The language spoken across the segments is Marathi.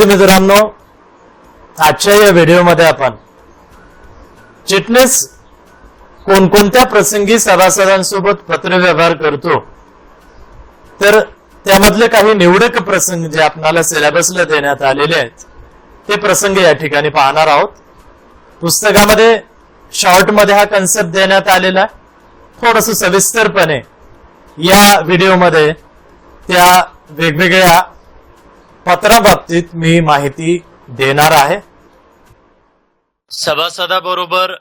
विद्यार्थी मित्रांनो आजच्या या व्हिडिओमध्ये आपण चिटणीस कोणकोणत्या प्रसंगी सभासदांसोबत पत्रव्यवहार करतो तर त्यामधले काही निवडक प्रसंग जे आपणाला सिलेबसला देण्यात आलेले आहेत ते प्रसंग या ठिकाणी पाहणार आहोत. पुस्तकामध्ये शॉर्टमध्ये हा कन्सेप्ट देण्यात आलेला आहे. थोडस सविस्तरपणे या व्हिडिओमध्ये त्या वेगवेगळ्या पत्राबाबतीत मी माहिती देणार आहे. सभासदाबरोबर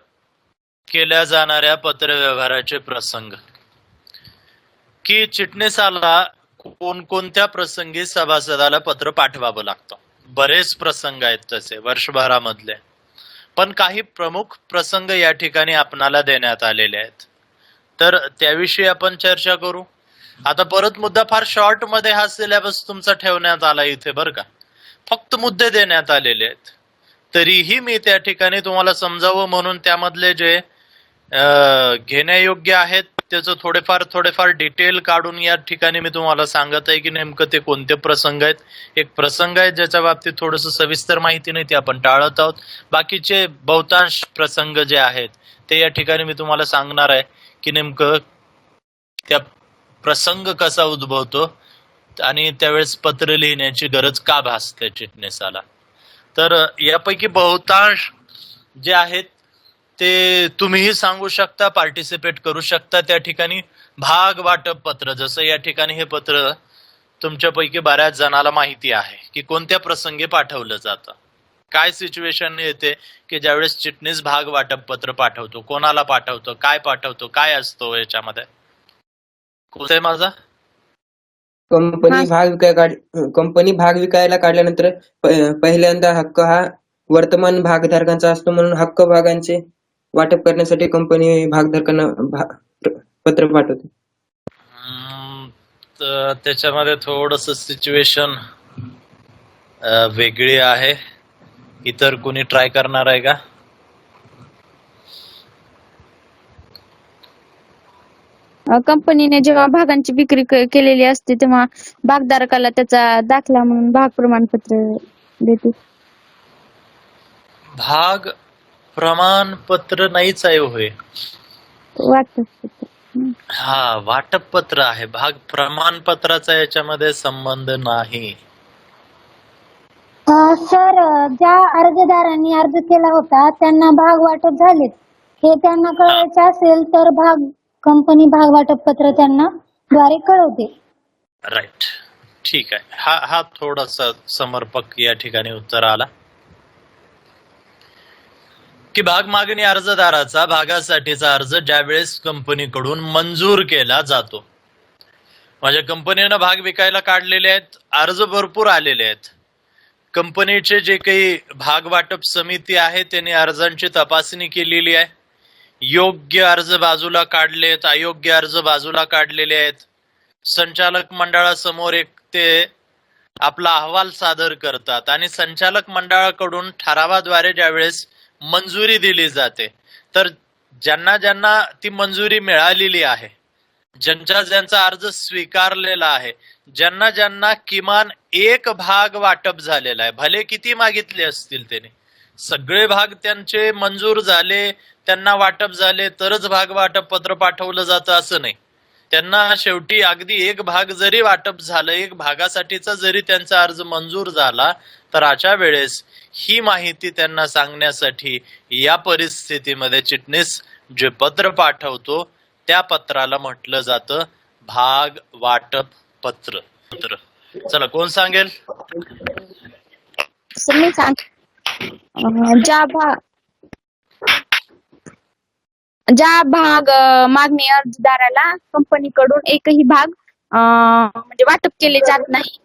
केल्या जाणाऱ्या पत्रव्यवहाराचे प्रसंग. की चिटणीसाला कोणकोणत्या प्रसंगी सभासदाला पत्र पाठवावं लागतं? बरेच प्रसंग आहेत तसे वर्षभरामधले. पण काही प्रमुख प्रसंग या ठिकाणी आपणाला देण्यात आलेले आहेत. तर त्याविषयी आपण चर्चा करू. आता परत मुद्दा फार शॉर्टमध्ये हा सिलेबस तुमचा ठेवण्यात आला इथे बरं का? फक्त मुद्दे देण्यात आलेले आहेत. तरीही मी त्या ठिकाणी तुम्हाला समजावं म्हणून त्यामधले जे घेण्यायोग्य आहेत त्याचं थोडेफार थोडेफार डिटेल काढून या ठिकाणी मी तुम्हाला सांगत आहे की नेमकं ते कोणते प्रसंग आहेत. एक प्रसंग आहे ज्याच्या बाबतीत थोडस सविस्तर माहिती नाही ते आपण टाळत आहोत. बाकीचे बहुतांश प्रसंग जे आहेत ते या ठिकाणी मी तुम्हाला सांगणार आहे की नेमकं त्या प्रसंग कसा उद्भवतो आणि त्यावेळेस पत्र लिहिण्याची गरज का भासते चिटणीसाला? तर यापैकी बहुतांश जे आहेत ते तुम्हीही सांगू शकता पार्टिसिपेट करू शकता. त्या ठिकाणी भाग वाटप पत्र जसं या ठिकाणी हे पत्र तुमच्यापैकी बऱ्याच जणाला माहिती आहे की कोणत्या प्रसंगी पाठवलं जातं. काय सिच्युएशन येते की ज्यावेळेस चिटणीस भाग वाटप पत्र पाठवतो कोणाला पाठवतो काय पाठवतो काय असतो याच्यामध्ये? कोणतं आहे माझा? कंपनी. भाग विकाय काढ कंपनी भाग विकायला काढल्यानंतर प- पहिल्यांदा हक्क हा वर्तमान भागधारकांचा असतो म्हणून हक्क भागांचे वाटप करण्यासाठी कंपनी भागधारकांना भा- पत्र पाठवते. हम्म, तर त्याच्यामध्ये थोडस सिच्युएशन वेगळी आहे. इतर कोणी ट्राय करणार आहे का? कंपनीने जेव्हा भागांची विक्री क- केलेली असते तेव्हा भागधारकाला त्याचा दाखला म्हणून भाग प्रमाणपत्र देते. भाग प्रमाणपत्र नाहीच आहे होय. हा वाटप पत्र आहे. भाग प्रमाणपत्राचा याच्यामध्ये संबंध नाही. अ, सर अ, ज्या अर्जदारांनी अर्ज केला होता त्यांना भाग वाटप झालेत. हे त्यांना कळवायचे असेल तर भाग कंपनी भाग वाटप पत्र त्यांना द्वारे कळवते. राईट ठीक आहे. हा हा थोडासा समर्पक या ठिकाणी उत्तर आला. की भाग मागणी अर्जदाराचा भागासाठीचा अर्ज ज्यावेळेस कंपनीकडून मंजूर केला जातो. माझ्या कंपनीनं भाग विकायला काढलेले आहेत अर्ज भरपूर आलेले आहेत. कंपनीचे जे काही भाग वाटप समिती आहे त्यांनी अर्जांची तपासणी केलेली आहे. योग्य अर्ज बाजूला काढलेत अयोग्य अर्ज बाजूला काढलेले आहेत. संचालक मंडळासमोर एक ते आपला अहवाल सादर करतात आणि संचालक मंडळाकडून ठरावाद्वारे ज्यावेळेस मंजुरी दिली जाते तर ज्यांना ज्यांना ती मंजुरी मिळालेली आहे ज्यांचा ज्यांचा अर्ज स्वीकारलेला आहे ज्यांना ज्यांना किमान एक भाग वाटप झालेला आहे भले किती मागितले असतील त्याने सगळे भाग त्यांचे मंजूर झाले त्यांना वाटप झाले तरच भाग वाटप पत्र पाठवलं जातं असं नाही. त्यांना शेवटी अगदी एक भाग जरी वाटप झालं एक भागासाठीचा जरी त्यांचा अर्ज मंजूर झाला तर अशा वेळेस ही माहिती त्यांना सांगण्यासाठी या परिस्थितीमध्ये चिटणीस जे पत्र पाठवतो त्या पत्राला म्हटलं जातं भाग वाटप पत्र. पत्र. चला कोण सांगेल? सांग ज्या भा ज्या भाग मागणी अर्जदाराला कंपनीकडून एकही भाग म्हणजे वाटप केले जात नाही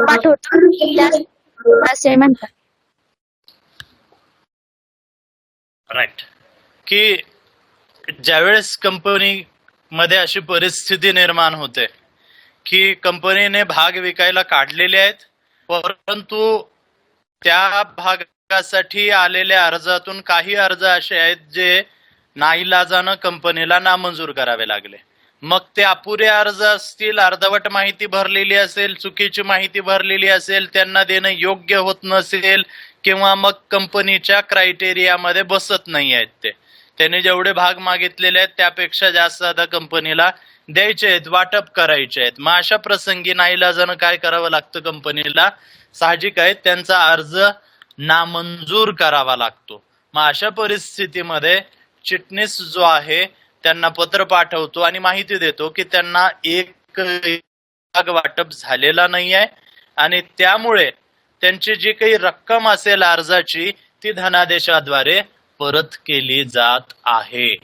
पाठवतो असे म्हणतात. राईट की ज्यावेळेस कंपनी मध्ये अशी परिस्थिती निर्माण होते की कंपनीने भाग विकायला काढलेले आहेत परंतु त्या भागासाठी आलेल्या अर्जातून काही अर्ज असे आहेत जे नाईलाजानं कंपनीला नामंजूर करावे लागले. मग ते अपुरे अर्ज असतील अर्धवट माहिती भरलेली असेल चुकीची माहिती भरलेली असेल त्यांना देणं योग्य होत नसेल किंवा मग कंपनीच्या क्रायटेरियामध्ये बसत नाही आहेत ते. त्यांनी जेवढे भाग मागितलेले आहेत त्यापेक्षा जास्त आता कंपनीला द्यायचे आहेत वाटप करायचे आहेत. मग अशा प्रसंगी नाईलाजानं काय करावं लागतं कंपनीला? साहजिक आहे त्यांचा अर्ज नामंजूर करावा लागतो. मग अशा परिस्थितीमध्ये चिटणीस जो आहे त्यांना पत्र पाठवतो आणि माहिती देतो की त्यांना एक भाग वाटप झालेला नाही आहे आणि त्यामुळे त्यांची जी काही रक्कम असेल अर्जाची ती धनादेशाद्वारे परत केली जात आहे.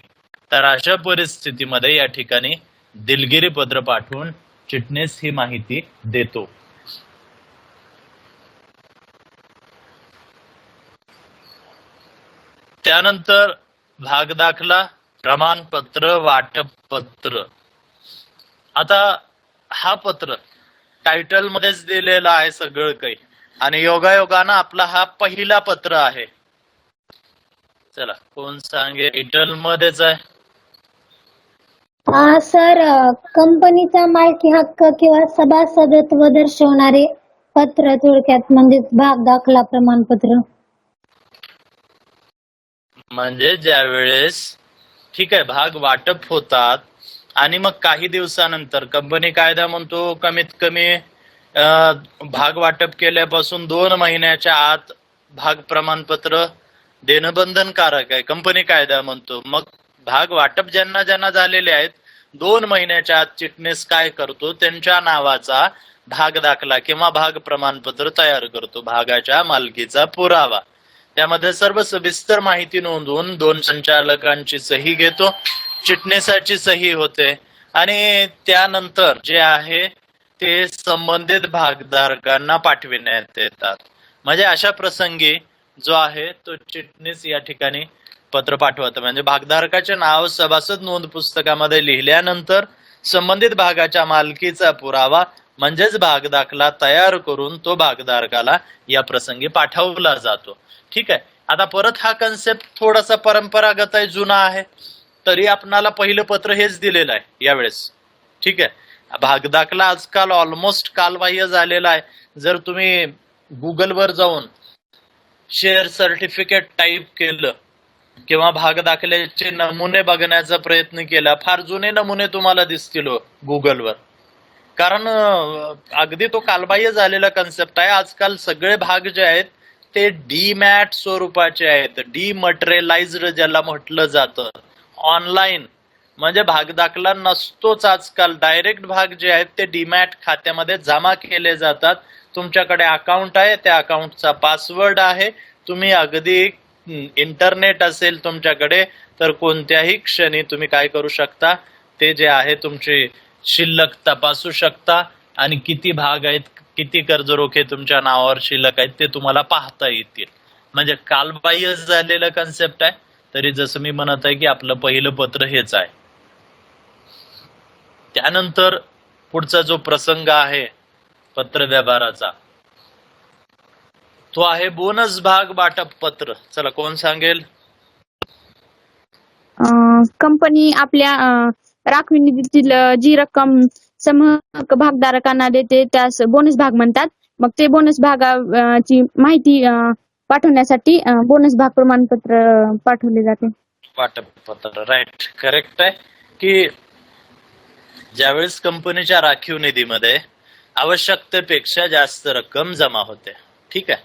तर अशा परिस्थितीमध्ये या ठिकाणी दिलगिरी पत्र पाठवून चिटणीस ही माहिती देतो. त्यानंतर भाग दाखला प्रमाणपत्र वाटप पत्र आता हा पत्र टायटल मध्येच दिलेला आहे सगळं काही. आणि योगायोगानं आपला हा पहिला पत्र आहे. चला कोण सांगे टायटल मध्येच आहे. हा सर कंपनीचा मालकी हक्क किंवा सभासदत्व दर्शवणारे पत्र थोडक्यात म्हणजे भाग दाखला प्रमाणपत्र. म्हणजे ज्या वेळेस ठीक आहे भाग वाटप होतात आणि मग काही दिवसानंतर कंपनी कायदा म्हणतो कमीत कमी भाग वाटप केल्यापासून दोन महिन्याच्या आत भाग प्रमाणपत्र देणं बंधनकारक आहे. कंपनी कायदा म्हणतो. मग भाग वाटप ज्यांना ज्यांना झालेले आहेत दोन महिन्याच्या आत चिटणीस काय करतो? त्यांच्या नावाचा भाग दाखला किंवा भाग प्रमाणपत्र तयार करतो. भागाच्या मालकीचा पुरावा. त्यामध्ये सर्व सविस्तर माहिती नोंदवून दोन संचालकांची सही घेतो. चिटणीसाची सही होते. आणि त्यानंतर जे आहे ते संबंधित भागधारकांना पाठविण्यात येतात. म्हणजे अशा प्रसंगी जो आहे तो चिटणीस या ठिकाणी पत्र पाठवत. म्हणजे भागधारकाचे नाव सभासद नोंद पुस्तकामध्ये लिहिल्यानंतर संबंधित भागाच्या मालकीचा पुरावा म्हणजेच भागदाखला तयार करून तो भागधारकाला या प्रसंगी पाठवला जातो. ठीक आहे? आता परत हा कन्सेप्ट थोडासा परंपरागत आहे जुना आहे. तरी आपणाला पहिलं पत्र हेच दिलेलं आहे यावेळेस. ठीक आहे? भागदाखला आजकाल ऑलमोस्ट कालबाह्य झालेला आहे. जर तुम्ही गुगलवर जाऊन शेअर सर्टिफिकेट टाईप केलं किंवा भाग दाखल्याचे नमुने बघण्याचा प्रयत्न केला फार जुने नमुने तुम्हाला दिसतील हो गुगलवर कारण अगदी तो कालबाह्य झालेला कन्सेप्ट आहे. आजकाल सगळे भाग जे आहेत ते डीमॅट स्वरूपाचे आहेत. डीमटेरियलाइज्ड ज्याला म्हटलं जातं. ऑनलाईन म्हणजे भाग दाखला नसतोच आजकाल. डायरेक्ट भाग जे आहेत ते डीमॅट खात्यामध्ये जमा केले जातात. तुमच्याकडे अकाउंट आहे त्या अकाउंटचा पासवर्ड आहे. तुम्ही अगदी इंटरनेट असेल तुमच्याकडे तर कोणत्याही क्षणी तुम्ही काय करू शकता? ते जे आहे तुमची शिल्लक तपासू शकता आणि किती भाग आहेत किती कर्जरोखे तुमच्या नावावर शिल्लक आहेत ते तुम्हाला पाहता येतील. म्हणजे कालबाह्य झालेलं कन्सेप्ट आहे तरी जसं मी म्हणत आहे की आपलं पहिलं पत्र हेच आहे. त्यानंतर पुढचा जो प्रसंग आहे पत्र व्यवहाराचा. तो आहे बोनस भाग वाटप पत्र चला कोण सांगेल? कंपनी आपल्या राखीव निधीतील जी रक्कम समहक्क भागधारकांना देते त्यास बोनस भाग म्हणतात. मग ते बोनस भागाची माहिती पाठवण्यासाठी बोनस भाग प्रमाणपत्र पाठवले जाते. राईट करेक्ट आहे. की ज्यावेळेस कंपनीच्या राखीव निधीमध्ये आवश्यकतेपेक्षा जास्त रक्कम जमा होते. ठीक आहे?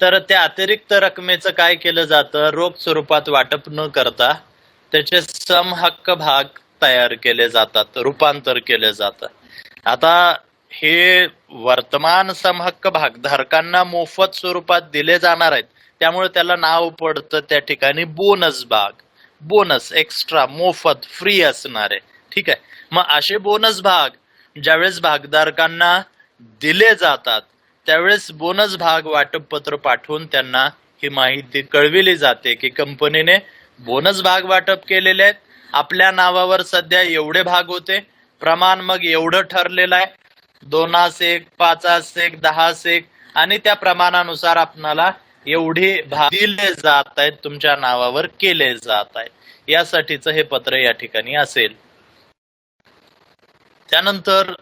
तर त्या अतिरिक्त रकमेचं काय केलं जातं? रोख स्वरूपात वाटप न करता त्याचे समहक्क भाग तयार केले जातात रूपांतर केले जातं आता हे वर्तमान समहक्क भागधारकांना मोफत स्वरूपात दिले जाणार आहेत. त्यामुळे त्याला नाव पडतं त्या ठिकाणी बोनस भाग. बोनस एक्स्ट्रा मोफत फ्री असणारे. ठीक आहे? मग असे बोनस भाग ज्यावेळेस भागधारकांना दिले जातात त्यावेळेस बोनस भाग वाटप पत्र पाठवून त्यांना ही माहिती कळविली जाते की कंपनीने बोनस भाग वाटप केलेले आहेत. आपल्या नावावर सध्या एवढे भाग होते. प्रमाण मग एवढं ठरलेलं आहे. दोनास एक पाचास एक दहा एक आणि त्या प्रमाणानुसार आपणाला एवढे भाग दिले जात आहेत तुमच्या नावावर केले जात आहेत. यासाठीचं हे पत्र या ठिकाणी असेल. त्यानंतर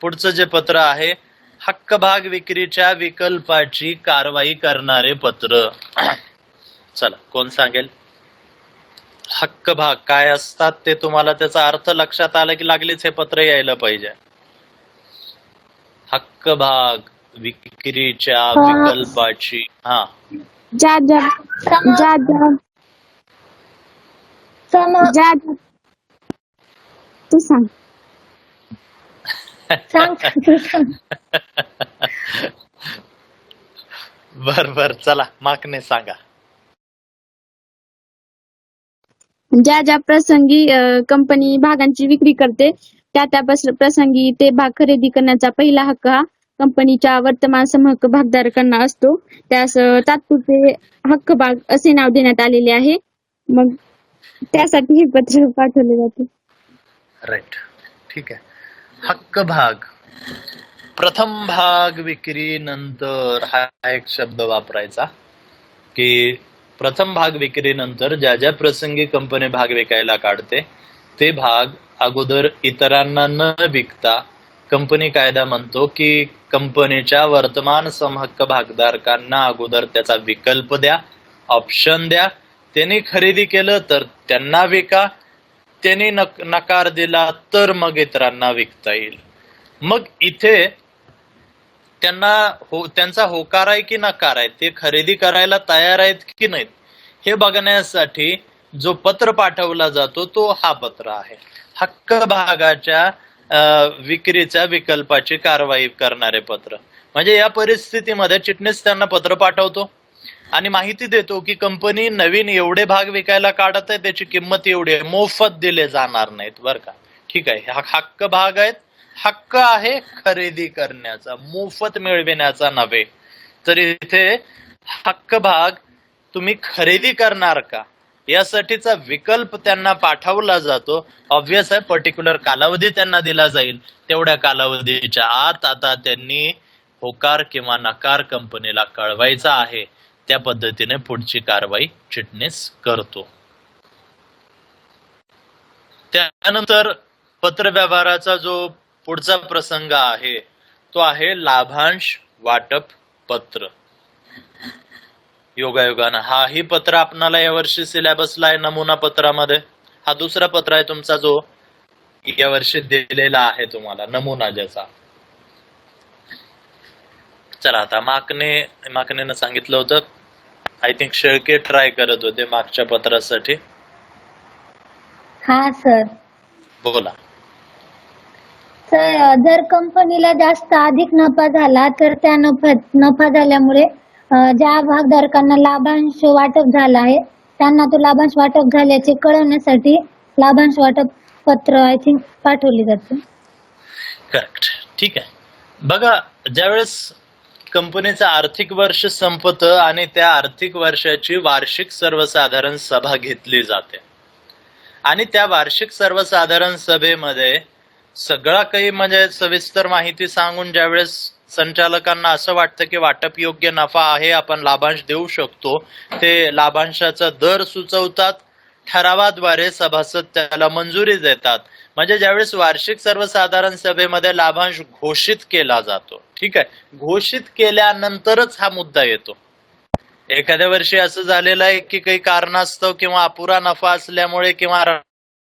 पुढचं जे पत्र आहे हक्क भाग विक्रीच्या विकल्पाची कारवाई करणारे पत्र. चला कोण सांगेल? हक्क भाग काय असतात ते तुम्हाला त्याचा अर्थ लक्षात आला की लागलीच हे पत्र यायला पाहिजे. हक्क भाग विक्रीच्या विकल्पाची हा. ज्या ज्या ज्या ज्या. सम ज्या ज्या- तू सांग. सांग तू सांग. बर बर चला मागणे सांगा. ज्या ज्या प्रसंगी कंपनी भागांची विक्री करते त्या त्या प्रसंगी ते भाग खरेदी करण्याचा पहिला हक्क हा कंपनीच्या वर्तमान समहक्क भागधारकांना असतो. त्यास तात्पुरते हक्क भाग असे नाव देण्यात आलेले आहे. मग त्यासाठी हे पत्र पाठवले जाते. राईट ठीक आहे. हक्क भाग प्रथम भाग विक्री नंतर हा एक शब्द वापरायचा की प्रथम भाग विक्रीनंतर ज्या ज्या प्रसंगी कंपनी भाग विकायला काढते ते भाग अगोदर इतरांना न विकता कंपनी कायदा म्हणतो की कंपनीच्या वर्तमान समहक्क भागधारकांना अगोदर त्याचा विकल्प द्या ऑप्शन द्या. त्यांनी खरेदी केलं तर त्यांना विका. त्यांनी नक- नकार दिला तर मग इतरांना विकता येईल. मग इथे त्यांना हो त्यांचा होकार आहे की नकार आहे ते खरेदी करायला तयार आहेत की नाहीत हे बघण्यासाठी जो पत्र पाठवला जातो तो हा पत्र आहे. हक्क भागाच्या विक्रीच्या विकल्पाची कारवाई करणारे पत्र. म्हणजे या परिस्थितीमध्ये चिटणीस त्यांना पत्र पाठवतो आणि माहिती देतो की कंपनी नवीन एवढे भाग विकायला काढत आहे त्याची किंमत एवढी आहे मोफत दिले जाणार नाहीत बरं का? ठीक आहे हा हक्क भाग आहेत हक्क आहे खरेदी करण्याचा मोफत मिळविण्याचा नव्हे. तर इथे हक्क भाग तुम्ही खरेदी करणार का? यासाठीचा विकल्प त्यांना पाठवला जातो. ऑब्विस आहे पर्टिक्युलर कालावधी त्यांना दिला जाईल. तेवढ्या कालावधीच्या आत आता त्यांनी होकार किंवा नकार कंपनीला कळवायचा आहे. त्या पद्धतीने पुढची कारवाई चिटणीस करतो. त्यानंतर पत्रव्यवहाराचा जो पुढचा प्रसंग आहे. तो आहे लाभांश वाटप पत्र. योगायोगानं. हाही पत्र आपणाला यावर्षी सिलेबसला आहे नमुना पत्रामध्ये. हा दुसरा पत्र आहे तुमचा जो यावर्षी दिलेला आहे तुम्हाला नमुना ज्याचा. चला आता माकने माकनेनं सांगितलं होतं. आय थिंक शेळके ट्राय करत होते मागच्या पत्रासाठी. हा सर बोला. तर जर कंपनीला जास्त अधिक नफा झाला तर त्या नफा नफा झाल्यामुळे ज्या भागधारकांना लाभांश वाटप झाला आहे त्यांना तो लाभांश वाटप झाल्याचे कळवण्यासाठी लाभांश वाटप पत्र आय थिंक पाठवली जाते. करेक्ट ठीक आहे. बघा ज्यावेळेस कंपनीचं आर्थिक वर्ष संपत आणि त्या आर्थिक वर्षाची वार्षिक सर्वसाधारण सभा घेतली जाते. आणि त्या वार्षिक सर्वसाधारण सभेमध्ये सगळा काही म्हणजे सविस्तर माहिती सांगून ज्यावेळेस संचालकांना असं वाटतं की वाटप योग्य नफा आहे आपण लाभांश देऊ शकतो. ते लाभांशाचा दर सुचवतात ठरावाद्वारे सभासद त्याला मंजुरी देतात. म्हणजे ज्यावेळेस वार्षिक सर्वसाधारण सभेमध्ये लाभांश घोषित केला जातो ठीक आहे? घोषित केल्यानंतरच हा मुद्दा येतो. एखाद्या वर्षी असं झालेलं आहे की काही कारणास्तव किंवा अपुरा नफा असल्यामुळे किंवा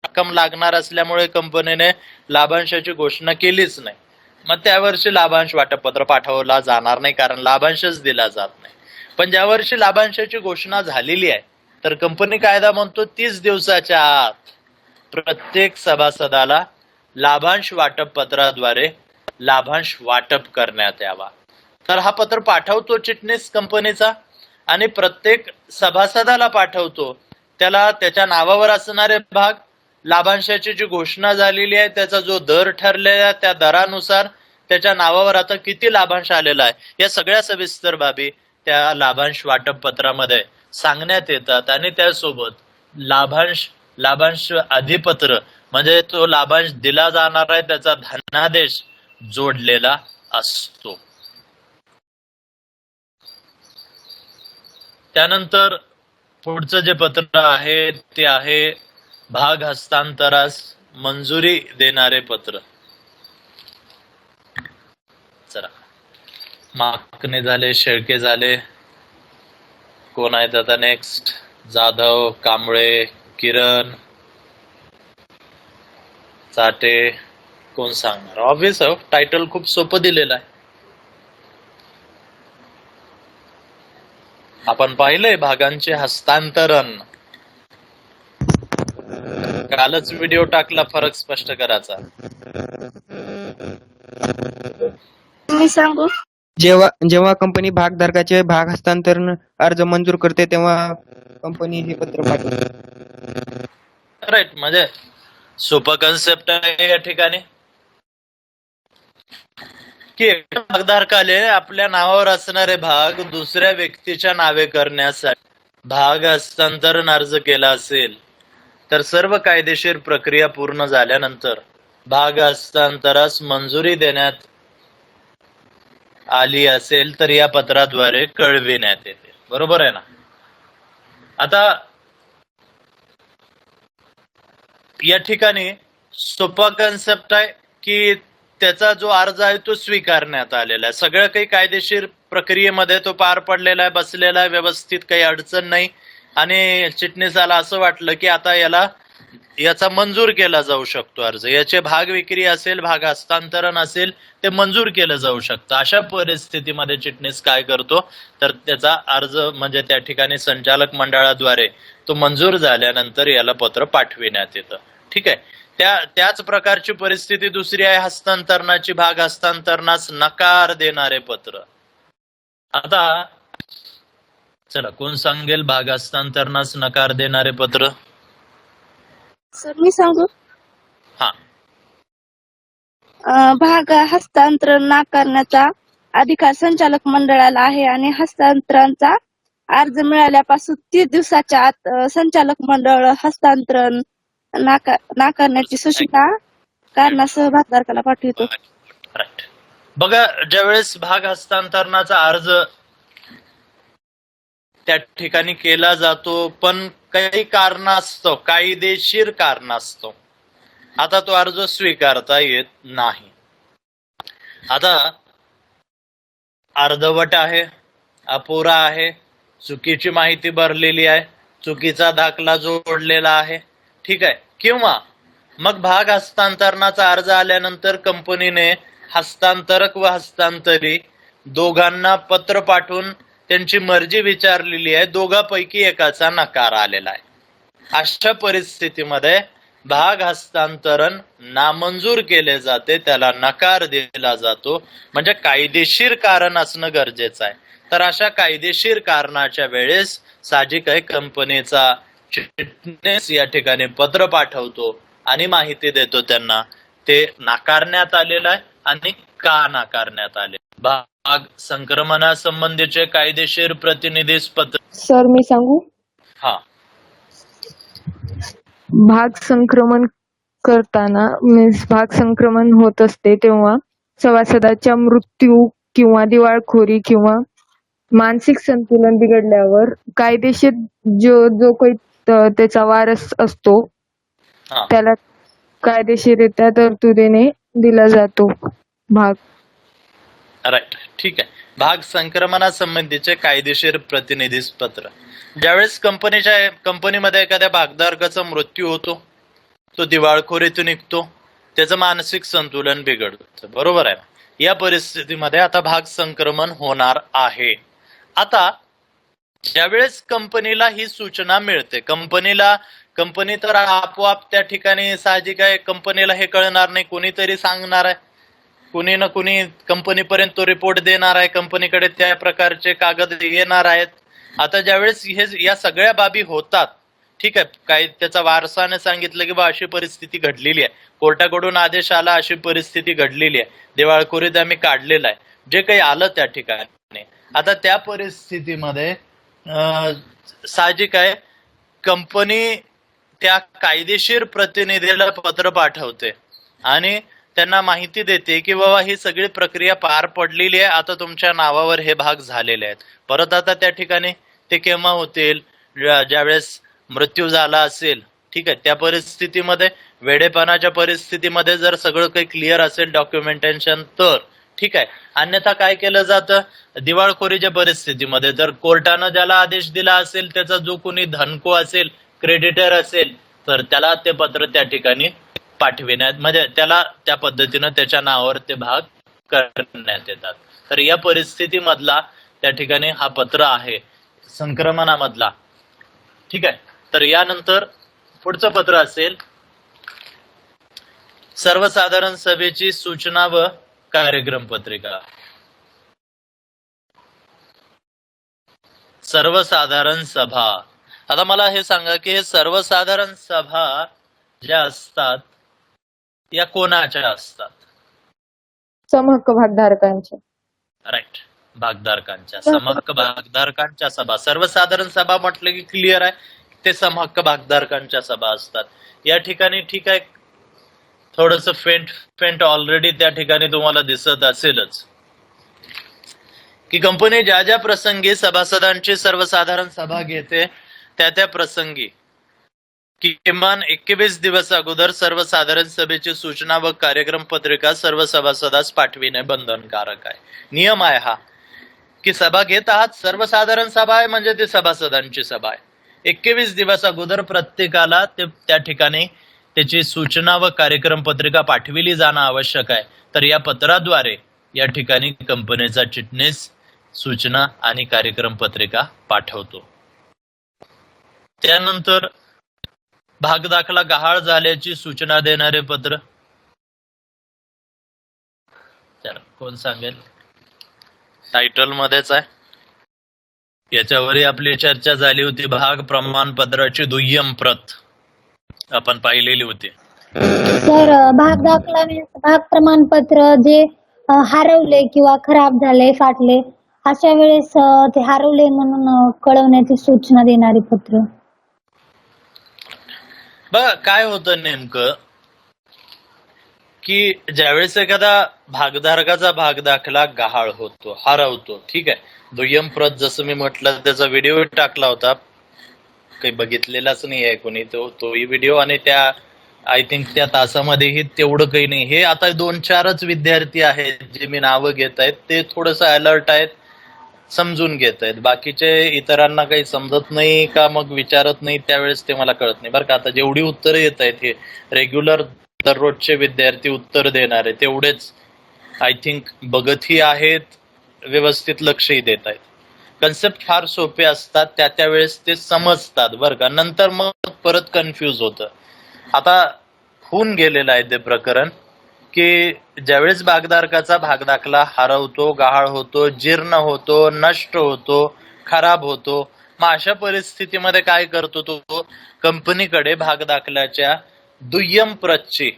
रक्कम लागणार असल्यामुळे कंपनीने लाभांशाची घोषणा केलीच नाही. मग त्या वर्षी लाभांश वाटपत्र पाठवला जाणार नाही कारण लाभांशच दिला जात नाही. पण ज्या वर्षी लाभांशाची घोषणा झालेली आहे तर कंपनी कायदा म्हणतो तीस दिवसाच्या आत प्रत्येक सभासदाला लाभांश वाटप पत्राद्वारे लाभांश वाटप करण्यात यावा. तर हा पत्र पाठवतो चिटणीस कंपनीचा आणि प्रत्येक सभासदाला पाठवतो. त्याला त्याच्या नावावर असणारे भाग लाभांशाची जी घोषणा झालेली आहे त्याचा जो दर ठरलेला आहे त्या दरानुसार त्याच्या नावावर आता किती लाभांश आलेला आहे? या सगळ्या सविस्तर बाबी त्या लाभांश वाटप पत्रामध्ये सांगण्यात येतात आणि त्यासोबत लाभांश लाभांश अधिपत्र म्हणजे तो लाभांश दिला जाणार आहे त्याचा धनादेश जोडलेला असतो. त्यानंतर पुढचं जे पत्र आहे ते आहे भाग हस्तांतरास मंजुरी देणारे पत्र. चला. माकणे झाले शेळके झाले. कोण आहेत आता नेक्स्ट जाधव कांबळे किरण. चाटे. कोण सांगणार? ऑब्विस हो. टायटल खूप सोपं दिलेलं आहे. आपण पाहिलंय भागांचे हस्तांतरण. कालच व्हिडिओ टाकला फरक स्पष्ट करायचा. मी सांगू? जेव्हा जेव्हा कंपनी भागधारकाचे भाग हस्तांतरण अर्ज मंजूर करते तेव्हा कंपनी हे पत्र पाठवते. राईट म्हणजे सोपं कन्सेप्ट आहे या ठिकाणी. की भागधारकाले आपल्या नावावर असणारे भाग दुसऱ्या व्यक्तीच्या नावे करण्यासाठी भाग हस्तांतरण अर्ज केला असेल. तर सर्व कायदेशीर प्रक्रिया पूर्ण झाल्यानंतर भाग हस्तांतरास मंजुरी देण्यात आली असेल तर या पत्राद्वारे कळविण्यात येते. बरोबर आहे ना? आता या ठिकाणी सोपा कन्सेप्ट आहे की त्याचा जो अर्ज आहे तो स्वीकारण्यात आलेला आहे. सगळं काही कायदेशीर प्रक्रियेमध्ये तो पार पडलेला आहे बसलेला आहे व्यवस्थित काही अडचण नाही. आणि चिटणीसाला असं वाटलं की आता याला याचा मंजूर केला जाऊ शकतो अर्ज. याचे भाग विक्री असेल भाग हस्तांतरण असेल ते मंजूर केलं जाऊ शकतं. अशा परिस्थितीमध्ये चिटणीस काय करतो? तर त्याचा अर्ज म्हणजे त्या ठिकाणी संचालक मंडळाद्वारे तो मंजूर झाल्यानंतर याला पत्र पाठविण्यात येतं. ठीक आहे? त्या त्याच प्रकारची परिस्थिती दुसरी आहे हस्तांतरणाची. भाग हस्तांतरणास नकार देणारे पत्र. आता चला कोण सांगेल? भाग हस्तांतरणास नकार देणारे पत्र? सर मी सांगू? हा. अं, भाग हस्तांतरण नाकारण्याचा अधिकार संचालक मंडळाला आहे आणि हस्तांतरणाचा अर्ज मिळाल्यापासून तीस दिवसाच्या आत अं, संचालक मंडळ हस्तांतरण नाकार नाकारण्याची सूचना कारणासह भागधारकाला पाठवितो. राईट बघा ज्यावेळेस भाग हस्तांतरणाचा अर्ज त्या ठिकाणी केला जातो पण काही कारण असतो कायदेशीर कारण असतो आता तो अर्ज स्वीकारता येत नाही. आता अर्धवट आहे अपुरा आहे चुकीची माहिती भरलेली आहे चुकीचा दाखला जोडलेला आहे ठीक आहे. किंवा मग भाग हस्तांतरणाचा अर्ज आल्यानंतर कंपनीने हस्तांतरक व हस्तांतरी दोघांना पत्र पाठवून त्यांची मर्जी विचारलेली आहे. दोघांपैकी एकाचा नकार आलेला आहे. अशा परिस्थितीमध्ये भाग हस्तांतरण नामंजूर केले जाते. त्याला नकार दिला जातो. म्हणजे कायदेशीर कारण असणं गरजेचं आहे. तर अशा कायदेशीर कारणाच्या वेळेस साहजिक आहे कंपनीचा चिटणीस या ठिकाणी पत्र पाठवतो आणि माहिती देतो त्यांना. ते नाकारण्यात आलेलं आहे आणि का नाकारण्यात आले? भाग संक्रमणासंबंधीचे कायदेशीर प्रतिनिधीस पत्र सर मी सांगू? हा. भाग संक्रमण करताना मीन्स भाग संक्रमण होत असते तेव्हा सभासदाच्या मृत्यू किंवा दिवाळखोरी किंवा मानसिक संतुलन बिघडल्यावर कायदेशीर जो जो काही त्याचा वारस असतो त्याला कायदेशीररित्या तरतुदीने दिला जातो. भाग. राईट ठीक आहे. भाग संक्रमणासंबंधीचे कायदेशीर प्रतिनिधीस पत्र ज्यावेळेस कंपनीच्या कंपनीमध्ये एखाद्या भागधारकाचा मृत्यू होतो तो दिवाळखोरीतून निघतो त्याचं मानसिक संतुलन बिघडतं. बरोबर आहे. ना या परिस्थितीमध्ये आता भाग संक्रमण होणार आहे. आता ज्यावेळेस कंपनीला ही सूचना मिळते कंपनीला कंपनी तर आपोआप त्या ठिकाणी साहजिक आहे कंपनीला हे कळणार नाही कोणीतरी सांगणार आहे. कुणी ना कुणी कंपनीपर्यंत तो रिपोर्ट देणार आहे कंपनीकडे त्या प्रकारचे कागद येणार आहेत. आता ज्यावेळेस हे या सगळ्या बाबी होतात ठीक आहे काही त्याचा वारसाने सांगितलं की बा अशी परिस्थिती घडलेली आहे. कोर्टाकडून आदेश आला अशी परिस्थिती घडलेली आहे. दिवाळखोरीत आम्ही काढलेलं आहे. जे काही आलं त्या ठिकाणी. आता त्या परिस्थितीमध्ये साहजिक आहे कंपनी त्या कायदेशीर प्रतिनिधीला पत्र पाठवते. आणि त्यांना माहिती देते की बाबा ही सगळी प्रक्रिया पार पडलेली आहे. आता तुमच्या नावावर हे भाग झालेले आहेत. परत आता त्या ठिकाणी ते केव्हा होतील? ज्यावेळेस मृत्यू झाला असेल. ठीक आहे त्या परिस्थितीमध्ये वेडेपणाच्या परिस्थितीमध्ये जर सगळं काही क्लिअर असेल डॉक्युमेंटेशन तर. ठीक आहे अन्यथा काय केलं जातं? दिवाळखोरीच्या परिस्थितीमध्ये जर कोर्टानं ज्याला आदेश दिला असेल त्याचा जो कोणी धनको असेल क्रेडिटर असेल तर त्याला ते पत्र त्या ठिकाणी पाठविण्यात म्हणजे त्याला त्या पद्धतीनं त्याच्या नावावर ते भाग करण्यात येतात. तर या परिस्थितीमधला त्या ठिकाणी हा पत्र आहे संक्रमणामधला. ठीक आहे? तर यानंतर पुढचं पत्र असेल सर्वसाधारण सभेची सूचना व कार्यक्रम पत्रिका. सर्वसाधारण सभा. आता मला हे सांगा की हे सर्वसाधारण सभा ज्या असतात या कोणाच्या असतात? समहक्क भागधारकांचे राईट भागधारकांच्या. समहक्क भागधारकांच्या सभा. सर्वसाधारण सभा म्हटलं की क्लिअर आहे. ते समहक्क भागधारकांच्या सभा असतात. या ठिकाणी ठीक आहे. थोडस फेंट फेंट ऑलरेडी त्या ठिकाणी तुम्हाला दिसत असेलच. की कंपनी ज्या ज्या प्रसंगी सभासदांची सर्वसाधारण सभा घेते त्या त्या प्रसंगी. किमान एकवीस दिवस अगोदर सर्वसाधारण सभेची सूचना व कार्यक्रम पत्रिका सर्व सभासदास पाठविणे बंधनकारक आहे. नियम आहे हा. की सभा घेत आहात सर्वसाधारण सभा आहे म्हणजे ती सभासदांची सभा आहे. एकवीस दिवस अगोदर प्रत्येकाला ते त्या ठिकाणी त्याची सूचना व कार्यक्रम पत्रिका पाठविली जाणं आवश्यक आहे. तर या पत्राद्वारे या ठिकाणी कंपनीचा चिटणीस सूचना आणि कार्यक्रम पत्रिका पाठवतो. त्यानंतर भागदाखला गहाळ झाल्याची सूचना देणारे पत्र. कोण सांगेल? टायटल मध्येच आहे. याच्यावरही आपली चर्चा झाली होती भाग प्रमाणपत्राची दुय्यम प्रत. आपण पाहिलेली होती. सर भाग दाखला भाग प्रमाणपत्र जे हरवले किंवा खराब झाले फाटले अशा वेळेस ते हरवले म्हणून कळवण्याची सूचना देणारे पत्र. बघा काय होतं नेमकं? की ज्यावेळेस एखादा भागधारकाचा भाग दाखला गहाळ होतो हरवतो ठीक आहे? दुय्यम प्रत जसं मी म्हटलं त्याचा व्हिडिओ टाकला होता. काही बघितलेलाच नाही आहे कोणी तो तोही व्हिडिओ आणि त्या आय थिंक त्या तासामध्येही तेवढं काही नाही. हे आता दोन चारच विद्यार्थी आहेत जे मी नावं घेत आहेत ते थोडस अलर्ट आहेत. समजून घेत आहेत बाकीचे इतरांना काही समजत नाही का मग विचारत नाही त्यावेळेस ते मला कळत नाही. बरं का आता जेवढी उत्तरं येत आहेत हे रेग्युलर दररोजचे विद्यार्थी उत्तर देणारे तेवढेच आय थिंक बघतही आहेत व्यवस्थित लक्षही देत आहेत कन्सेप्ट फार सोपे असतात त्या त्यावेळेस ते समजतात बरं का. नंतर मग परत कन्फ्यूज होतं. आता होऊन गेलेलं आहे ते प्रकरण. की ज्यावेळेस भागधारकाचा भागदाखला हरवतो गहाळ होतो जीर्ण होतो नष्ट होतो खराब होतो मग अशा परिस्थितीमध्ये काय करतो तो? कंपनीकडे भागदाखल्याच्या दुय्यम प्रतची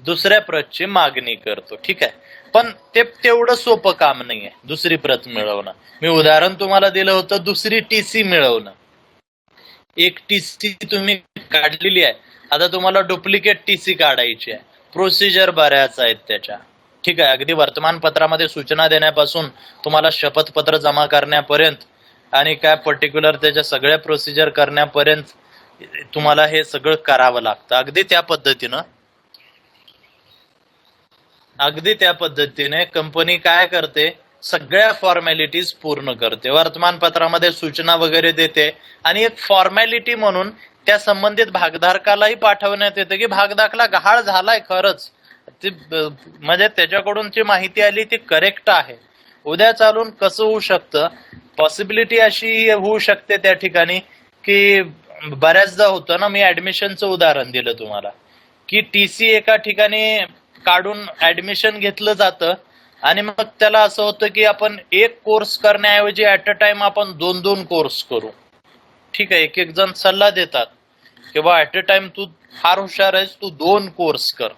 दुसऱ्या प्रतची मागणी करतो. ठीक आहे? पण ते तेवढं सोपं काम नाहीये दुसरी प्रत मिळवणं. मी उदाहरण तुम्हाला दिलं होतं दुसरी टीसी मिळवणं. एक टीसी तुम्ही काढलेली आहे. आता तुम्हाला डुप्लिकेट टीसी काढायची आहे. प्रोसिजर बऱ्याच आहेत त्याच्या. ठीक आहे अगदी वर्तमानपत्रामध्ये सूचना देण्यापासून तुम्हाला शपथपत्र जमा करण्यापर्यंत आणि काय पर्टिक्युलर त्याच्या सगळ्या प्रोसिजर करण्यापर्यंत तुम्हाला हे सगळं करावं लागतं. अगदी त्या पद्धतीनं. अगदी त्या पद्धतीने कंपनी काय करते? सगळ्या फॉर्मॅलिटीज पूर्ण करते. वर्तमानपत्रामध्ये सूचना वगैरे देते आणि एक फॉर्मॅलिटी म्हणून त्या संबंधित भागधारकालाही पाठवण्यात येते की भाग दाखला गहाळ झालाय खरंच. ती म्हणजे त्याच्याकडून जी माहिती आली ती करेक्ट आहे. उद्या चालून कसं होऊ शकतं? पॉसिबिलिटी अशी होऊ शकते त्या ठिकाणी की बऱ्याचदा होतं ना मी ऍडमिशनचं उदाहरण दिलं तुम्हाला. की टी सी एका ठिकाणी काढून ऍडमिशन घेतलं जातं आणि मग त्याला असं होतं की आपण एक कोर्स करण्याऐवजी ऍट अ टाइम आपण दोन दोन कोर्स करू. ठीक आहे एक एक जण सल्ला देतात. किंवा ऍट अ टाइम तू फार हुशार आहेस तू दोन कोर्स कर.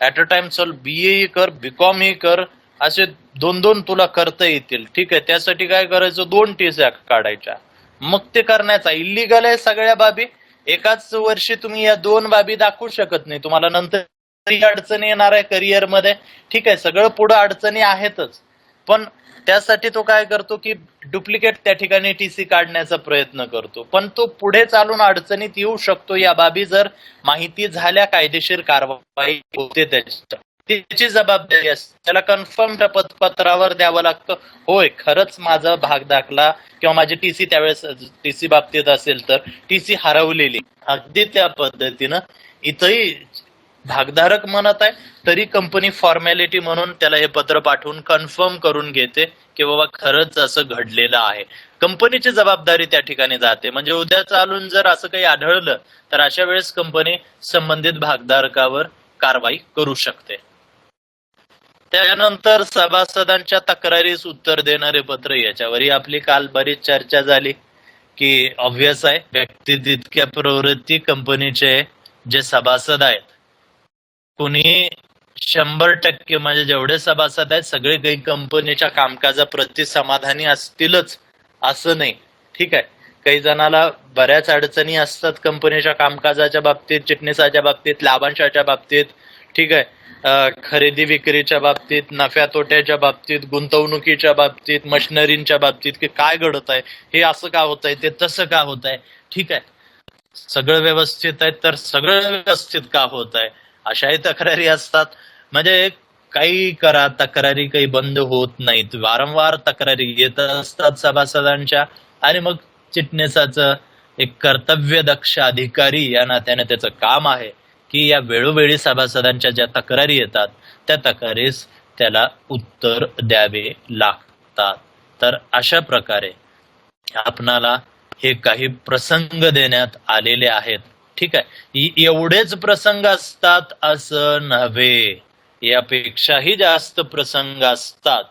ऍट अ टाइम चल बी ए कर बी कॉम ही कर असे दोन दोन तुला करता येतील. ठीक आहे त्यासाठी काय करायचं? दोन टीस काढायच्या. मग ते करण्याचा इलिगल आहे सगळ्या बाबी. एकाच वर्षी तुम्ही या दोन बाबी दाखवू शकत नाही. तुम्हाला नंतर अडचणी येणार आहे करिअरमध्ये. ठीक आहे सगळं पुढे अडचणी आहेतच. पण त्यासाठी तो काय करतो की डुप्लिकेट त्या ठिकाणी टीसी काढण्याचा प्रयत्न करतो. पण तो पुढे चालून अडचणीत येऊ शकतो या बाबी जर माहिती झाल्या कायदेशीर कारवाई होते त्याच्या. त्याची जबाबदारी असते. त्याला कन्फर्म पत्रावर द्यावं लागतं. होय खरंच माझा भाग दाखला किंवा माझी टीसी त्यावेळेस टीसी बाबतीत असेल तर टीसी हरवलेली. अगदी त्या पद्धतीनं इथंही भागधारक म्हणत आहे तरी कंपनी फॉर्मॅलिटी म्हणून त्याला हे पत्र पाठवून कन्फर्म करून घेते की बाबा खरंच असं घडलेलं आहे. कंपनीची जबाबदारी त्या ठिकाणी जाते. म्हणजे उद्या चालून जर असं काही आढळलं तर अशा वेळेस कंपनी संबंधित भागधारकावर कारवाई करू शकते. त्यानंतर सभासदांच्या तक्रारीस उत्तर देणारे पत्र याच्यावरही आपली काल बरीच चर्चा झाली की ऑब्विस आहे व्यक्ती तितक्या प्रवृत्ती कंपनीचे जे सभासद आहेत कुणी शंभर टक्के म्हणजे जेवढे सभासद आहेत सगळे काही कंपनीच्या कामकाजाप्रती समाधानी असतीलच असं नाही. ठीक आहे. काही जणाला बऱ्याच अडचणी असतात कंपनीच्या कामकाजाच्या बाबतीत चिटणीसाच्या बाबतीत लाभांशाच्या बाबतीत. ठीक आहे. खरेदी विक्रीच्या बाबतीत नफ्या तोट्याच्या बाबतीत गुंतवणुकीच्या बाबतीत मशिनरींच्या बाबतीत की काय घडत आहे हे असं का होत आहे ते तसं का होत आहे? ठीक आहे. सगळं व्यवस्थित आहे तर सगळं व्यवस्थित का होत आहे? अशाही तक्रारी असतात. म्हणजे काही करा तक्रारी काही बंद होत नाहीत. वारंवार तक्रारी येत असतात सभासदांच्या. आणि मग चिटणीसाचं एक कर्तव्य दक्ष अधिकारी या नात्याने त्याचं काम आहे की या वेळोवेळी सभासदांच्या ज्या तक्रारी येतात त्या तक्रारीस त्याला उत्तर द्यावे लागतात. तर अशा प्रकारे आपणाला हे काही प्रसंग देण्यात आलेले आहेत. ठीक आहे. एवढेच प्रसंग असतात असं नव्हे. यापेक्षाही जास्त प्रसंग असतात.